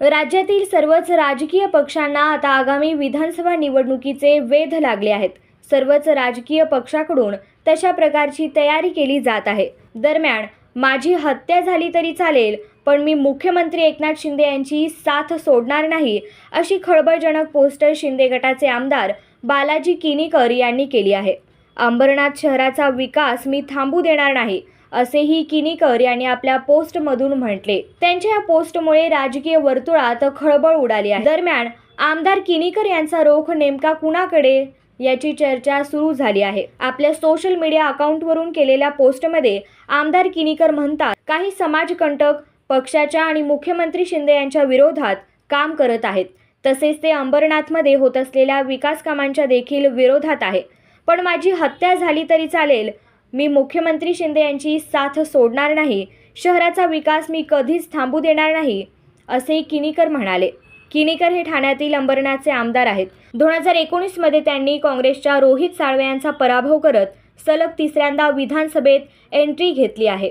राज्यातील सर्वच राजकीय पक्षांना आता आगामी विधानसभा निवडणुकीचे वेध लागले आहेत. सर्वच राजकीय पक्षाकडून तशा प्रकारची तयारी केली जात आहे. दरम्यान माझी हत्या झाली तरी चालेल पण मी मुख्यमंत्री एकनाथ शिंदे यांची साथ सोडणार नाही अशी खळबळजनक पोस्टर शिंदे गटाचे आमदार बालाजी किनीकर यांनी केली आहे. अंबरनाथ शहराचा विकास मी थांबू देणार नाही असेही किनीकर यांनी आपल्या पोस्टमधून म्हटले. त्यांच्या या पोस्टमुळे राजकीय वर्तुळात खळबळ उडाली आहे. दरम्यान आमदार किनीकर यांचा रोख नेमका कुणाकडे? याची चर्चा सुरू झाली आहे. आपल्या सोशल मीडिया अकाउंटवरून केलेल्या पोस्टमध्ये आमदार किनीकर म्हणतात काही समाजकंटक पक्षाच्या आणि मुख्यमंत्री शिंदे यांच्या विरोधात काम करत आहेत. तसेच ते अंबरनाथमध्ये होत असलेल्या विकास कामांच्या देखील विरोधात आहे. पण माझी हत्या झाली तरी चालेल मी मुख्यमंत्री शिंदे यांची साथ सोडणार नाही. शहराचा विकास मी कधीच थांबू देणार नाही असे किनीकर म्हणाले. किनीकर हे ठाण्यातील अंबरनाथचे आमदार आहेत. दोन हजार एकोणीसमध्ये त्यांनी काँग्रेसच्या रोहित साळवे यांचा पराभव करत सलग तिसऱ्यांदा विधानसभेत एंट्री घेतली आहे.